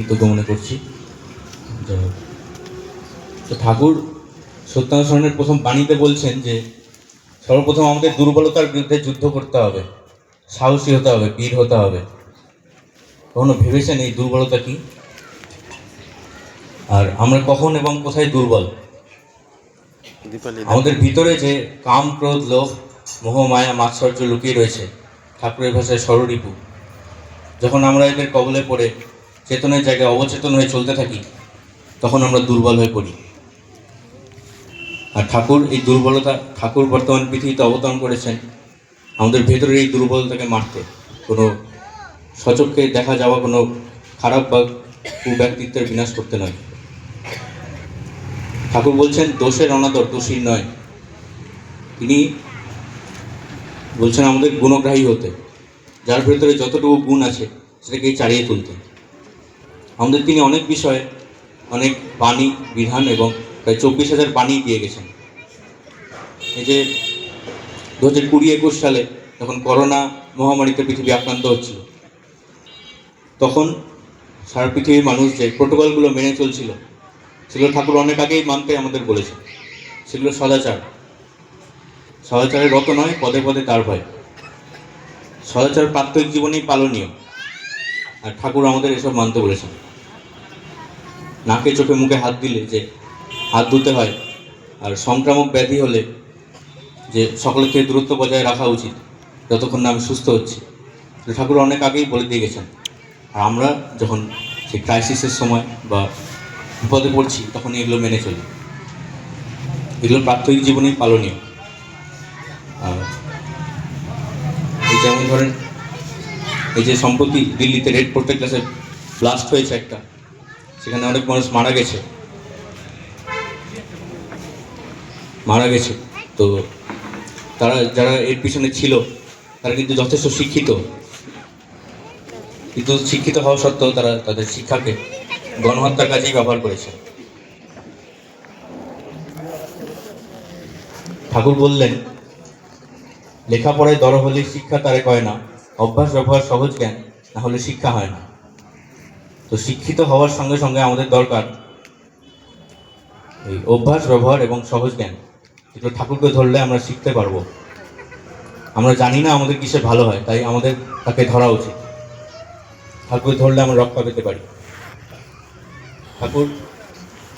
কৃতজ্ঞ মনে করছি তো ঠাকুর সত্যানন্দ শরণের প্রথম বাণীতে বলছেন যে সর্বপ্রথম আমাদের দুর্বলতার বিরুদ্ধে যুদ্ধ করতে হবে। সাহসী হতে হবে বীর হতে হবে। কখনো ভেবেছেন এই দুর্বলতা কি? আর আমরা কখন এবং কোথায় দুর্বল? আমাদের ভিতরে যে কাম ক্রোধ লোভ মোহ মায়া মাৎসর্য লুকিয়ে রয়েছে ঠাকুরের ভাষায় ষড়রিপু যখন আমরা এদের কবলে পড়ে চেতনের জায়গায় অবচেতন হয়ে চলতে থাকি, তখন আমরা দুর্বল হয়ে পড়ি। আর ঠাকুর এই দুর্বলতা, ঠাকুর বর্তমান পৃথিবীতে অবতরণ করেছেন, আমাদের ভেতরের এই দুর্বলতাকে মারতে। কোনো সচক্ষে দেখা যাওয়া, কোনো খারাপ বা কুব্যক্তিত্বের বিনাশ করতে নয়। ঠাকুর বলছেন, দোষের অনাদর, দোষীর নয়। তিনি বলছেন, আমাদের গুণগ্রাহী হতে। যার ভেতরে যতটুকু গুণ আছে সেটাকে চালিয়ে তুলতে। আমাদের তিনি অনেক বিষয়ে অনেক বাণী, বিধান এবং প্রায় চব্বিশ হাজার বাণী দিয়ে গেছেন। এই যে দু হাজার কুড়ি একুশ সালে যখন করোনা মহামারীতে পৃথিবী আক্রান্ত হচ্ছিল, তখন সারা পৃথিবীর মানুষ যে প্রোটোকলগুলো মেনে চলছিল, সেগুলো ঠাকুর অনেক আগেই মানতে আমাদের বলেছে সেগুলো সদাচার। সদাচারের রত নয়, পদে পদে তার ভয়। সদাচার প্রাত্যহিক জীবনেই পালনীয়। আর ঠাকুর আমাদের এসব মানতে বলেছেন। নাকে চোখে মুখে হাত দিলে যে হাত ধুতে হয় আর সংক্রামক ব্যাধি হলে যে সকলের থেকে দূরত্ব বজায় রাখা উচিত, যতক্ষণ না আমি সুস্থ হচ্ছি। ঠাকুর অনেক আগেই বলে দিয়ে গেছেন, আর আমরা যখন সেই ক্রাইসিসের সময় বা বিপদে পড়ছি, তখন এগুলো মেনে চলি। এগুলো প্রাত্যহিক জীবনেই পালনীয়। এই যেমন ধরেন, এই যে সম্প্রতি দিল্লিতে রেড প্রোটেক্ট ক্লাসে ব্লাস্ট হয়েছে একটা সেখানে অনেক মানুষ মারা গেছে। মারা গেছে। তো তারা, যারা এর পিছনে ছিল, তারা কিন্তু যথেষ্ট শিক্ষিত। কিন্তু শিক্ষিত হওয়া সত্ত্বেও তারা তাদের শিক্ষাকে গণহত্যার কাজেই ব্যবহার করেছে। ঠাকুর বললেন, লেখাপড়ায় দর হলে শিক্ষা তারে কয় না। অভ্যাস ব্যবহার সহজ জ্ঞান, না হলে শিক্ষা হয় না। তো শিক্ষিত হওয়ার সঙ্গে সঙ্গে আমাদের দরকার এই অভ্যাস, ব্যবহার এবং সহজ জ্ঞান। এগুলো ঠাকুরকে ধরলে আমরা শিখতে পারব। আমরা জানি না আমাদের কিসে ভালো হয়, তাই আমাদের তাকে ধরা উচিত। ঠাকুর ধরলে আমরা রক্ষা পেতে পারি। ঠাকুর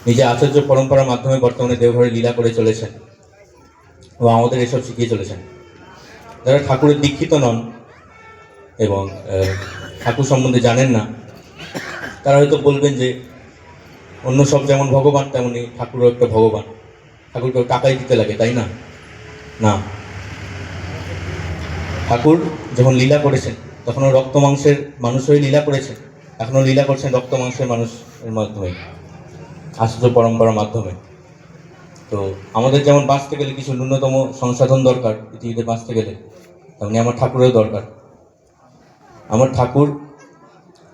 নিজে আচার্য পরম্পরার মাধ্যমে বর্তমানে দেওঘরে লীলা করে চলেছেন ও আমাদের এসব শিখিয়ে চলেছেন। যারা ঠাকুরের দীক্ষিত নন এবং ঠাকুর সম্বন্ধে জানেন না তারা হয়তো বলবেন যে, অন্য সব যেমন ভগবান, তেমনি ঠাকুরও একটা ভগবান। ঠাকুরকে টাকাই দিতে লাগে, তাই না? না। ঠাকুর যখন লীলা করেছেন, তখনও রক্ত মাংসের মানুষ হয়ে লীলা করেছেন। এখনও লীলা করছেন রক্ত মাংসের মানুষের মাধ্যমে, আশ্চর্য পরম্পরার মাধ্যমে। তো আমাদের যেমন বাঁচতে গেলে কিছু ন্যূনতম সংসাধন দরকার, পৃথিবীতে বাঁচতে গেলে, তেমনি আমার ঠাকুরেরও দরকার। আমার ঠাকুর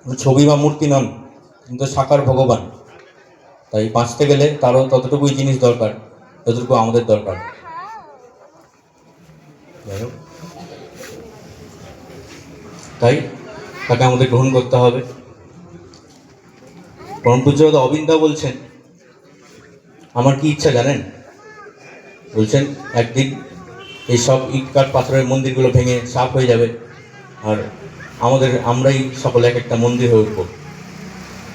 ছবি বা মূর্তি নন কিন্তু সাকার ভগবান। তাই বাঁচতে গেলে তারও ততটুকুই জিনিস দরকার, যতটুকু আমাদের দরকার। তাই তাকে আমাদের গ্রহণ করতে হবে। পরম পূজ্যবাদ অবিন্দা বলছেন, আমার কি ইচ্ছা জানেন? বলছেন, একদিন এই সব ইট কাঠ পাথরের মন্দিরগুলো ভেঙে সাফ হয়ে যাবে, আর আমাদের, আমরাই সকলে এক একটা মন্দির হয়ে উঠবো।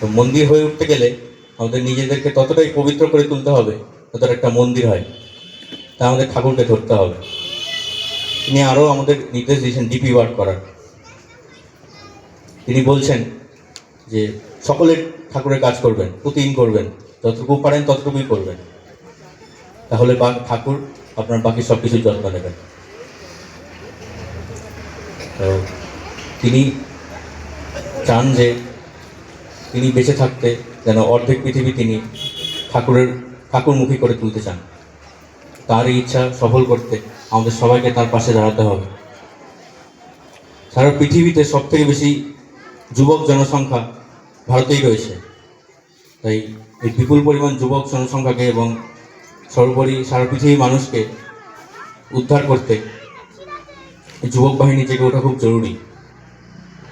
তো মন্দির হয়ে উঠতে গেলে আমাদের নিজেদেরকে ততটাই পবিত্র করে তুলতে হবে ততটা একটা মন্দির হয়। তা আমাদের ঠাকুরকে ধরতে হবে। তিনি আরও আমাদের নির্দেশ দিয়েছেন ডিপি ওয়ার্ক করার। তিনি বলছেন যে, সকলে ঠাকুরের কাজ করবেন, প্রতিদিন করবেন, যতটুকু পারেন ততটুকুই করবেন। তাহলে বা, ঠাকুর আপনার বাকি সব কিছুর যত্ন নেবেন। তো তিনি চান যে তিনি বেঁচে থাকতে যেন অর্ধেক পৃথিবী তিনি ঠাকুরের, ঠাকুরমুখী করে তুলতে চান। তার এই ইচ্ছা সফল করতে আমাদের সবাইকে তার পাশে দাঁড়াতে হবে। সারা পৃথিবীতে সব থেকে বেশি যুবক জনসংখ্যা ভারতেই রয়েছে। তাই এই বিপুল পরিমাণ যুবক জনসংখ্যাকে এবং সর্বোপরি সারা পৃথিবীর মানুষকে উদ্ধার করতে যুবক বাহিনী জেগে ওঠা খুব জরুরি।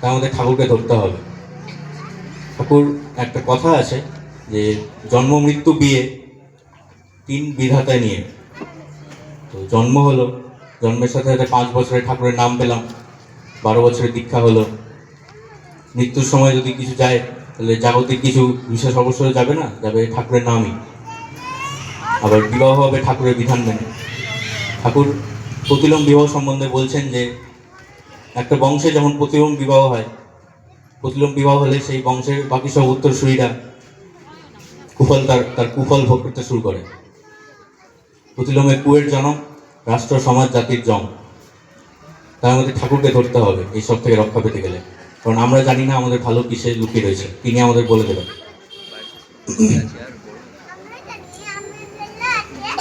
তাই আমাদের ঠাকুরকে ধরতে হবে। ঠাকুর একটা কথা আছে যে, জন্ম, মৃত্যু, বিয়ে তিন বিধাতা নিয়ে। তো জন্ম হলো, জন্মের সাথে সাথে পাঁচ বছরে ঠাকুরের নাম পেলাম, বারো বছরের দীক্ষা হলো। মৃত্যুর সময় যদি কিছু যায়, তাহলে জাগতিক কিছু বিশেষ অবসরে যাবে না, যাবে ঠাকুরের নামই। আবার বিবাহ হবে ঠাকুরের বিধান মেনে। ঠাকুর প্রতিলোম বিবাহ সম্বন্ধে বলছেন যে একটা বংশে যেমন প্রতিলোম বিবাহ হয় প্রতিলোম বিবাহ হলে সেই বংশের বাকি সব উত্তরসূরিরা কুফল তার তার কুফল ভোগ করতে শুরু করে। প্রতিলোমে কুয়ের জনম, রাষ্ট্র, সমাজ, জাতির জম। তার মধ্যে ঠাকুরকে ধরতে হবে এই সব থেকে রক্ষা পেতে গেলে। কারণ আমরা জানি না আমাদের ভালো কিসে লুকিয়ে রয়েছে। তিনি আমাদের বলে দেবেন।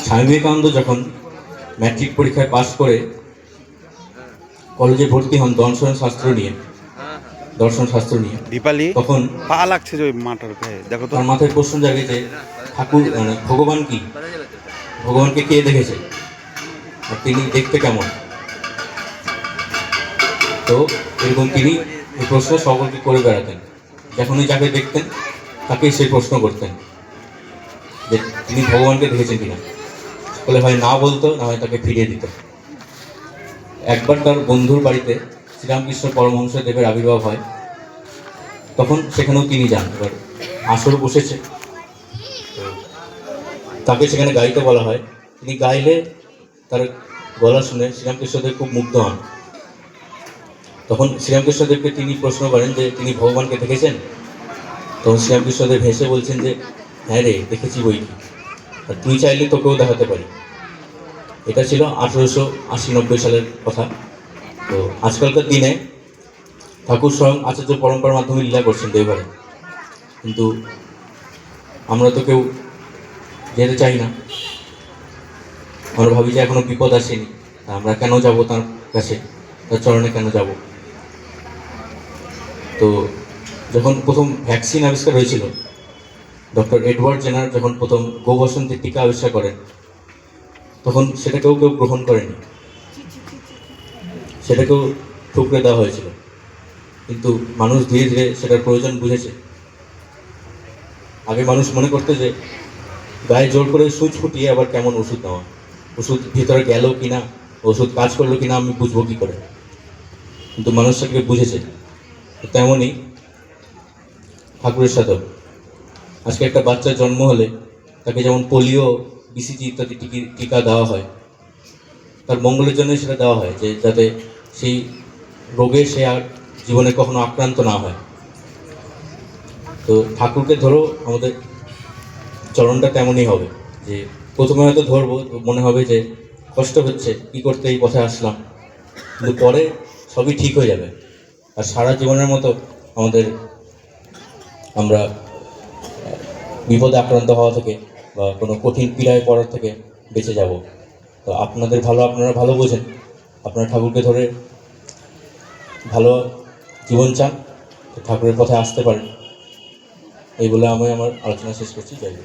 স্বামী বিবেকানন্দ যখন ম্যাট্রিক পরীক্ষায় পাশ করে কলেজে ভর্তি হন দর্শন শাস্ত্র নিয়ে। দর্শন শাস্ত্র নিয়ে। দীপালি? তখন পা লাগছে যে মাটার গায়ে দেখো তো। তার মাথায় প্রশ্ন জাগে যে ঠাকুর মানে ভগবান কি? ভগবানকে কে দেখেছে? আর তিনি দেখতে কেমন? তো এরকম তিনি এই প্রশ্ন সকলকে করে বেড়াতেন। যখনই যাকে দেখতেন তাকে সেই প্রশ্ন করতেন। যে তিনি ভগবানকে দেখেছেন কিনা? বলে হয় না বলতো না হয় তাকে ফিরিয়ে দিত একবার তার বন্ধুর বাড়িতে শ্রীরামকৃষ্ণ পরমহংস দেবের আবির্ভাব হয়, তখন সেখানেও তিনি যান। এবার আসর বসেছে। তাকে সেখানে গাইতে বলা হয়। তিনি গাইলে তার গলা শুনে শ্রীরামকৃষ্ণদেব খুব মুগ্ধ হন। তখন শ্রীরামকৃষ্ণদেবকে তিনি প্রশ্ন করেন যে, তিনি ভগবানকে দেখেছেন? তখন শ্রীরামকৃষ্ণদেব হেসে বলছেন যে হ্যাঁ রে, দেখেছি বই আর তুই চাইলে তোকেও দেখাতে পারি। এটা ছিল আঠেরোশো আশি নব্বই সালের কথা। তো আজকালকার দিনে ঠাকুর স্বয়ং আচার্য পরম্পরার মাধ্যমে লীলা করছেন দেববারে কিন্তু আমরা তো কেউ যেতে চাই না। আমরা ভাবি যে এখনও বিপদ আসেনি। তা আমরা কেন যাব তার কাছে? তার চরণে কেন যাব? তো যখন প্রথম ভ্যাকসিন আবিষ্কার হয়েছিল, ডক্টর এডওয়ার্ড জেনার যখন প্রথম গোবসন্তের টিকা আবিষ্কার করেন তখন সেটাকেও কেউ গ্রহণ করেনি। সেটাকেও ঠুকরে দেওয়া হয়েছিল। কিন্তু মানুষ ধীরে ধীরে সেটার প্রয়োজন বুঝেছে। আগে মানুষ মনে করতো যে, গায়ে জোর করে সুচ ফুটিয়ে আবার কেমন ওষুধ নেওয়া ওষুধ ভিতরে গেল কি না ওষুধ কাজ করল কি না আমি বুঝব কি করে। কিন্তু মানুষ সেটাকে বুঝেছে। তেমনই ঠাকুরের সাথেও। আজকে একটা বাচ্চার জন্ম হলে তাকে যেমন পোলিও বিসিজি ইত্যাদি টিকি দেওয়া হয়। তার মঙ্গলের জন্য সেটা দেওয়া হয়, যে যাতে সেই রোগে সে আর জীবনে কখনো আক্রান্ত না হয়। তো ঠাকুরকে ধরো আমাদের চরণটা তেমনই হবে, যে প্রথমে হয়তো ধরবো মনে হবে যে কষ্ট হচ্ছে, কি করতে এই পথে আসলাম। কিন্তু পরে সবই ঠিক হয়ে যাবে। আর সারা জীবনের মতো আমাদের আমরা বিপদে আক্রান্ত হওয়া থেকে বা কোনো কঠিন পীড়ায় পড়ার থেকে বেঁচে যাব। তো আপনাদের ভালো, আপনারা ভালো বোঝেন। আপনারা ঠাকুরকে ধরে ভালো জীবন চান ঠাকুরের পথে আসতে পারেন। এই বলে আমি আমার আলোচনা শেষ করছি। জয়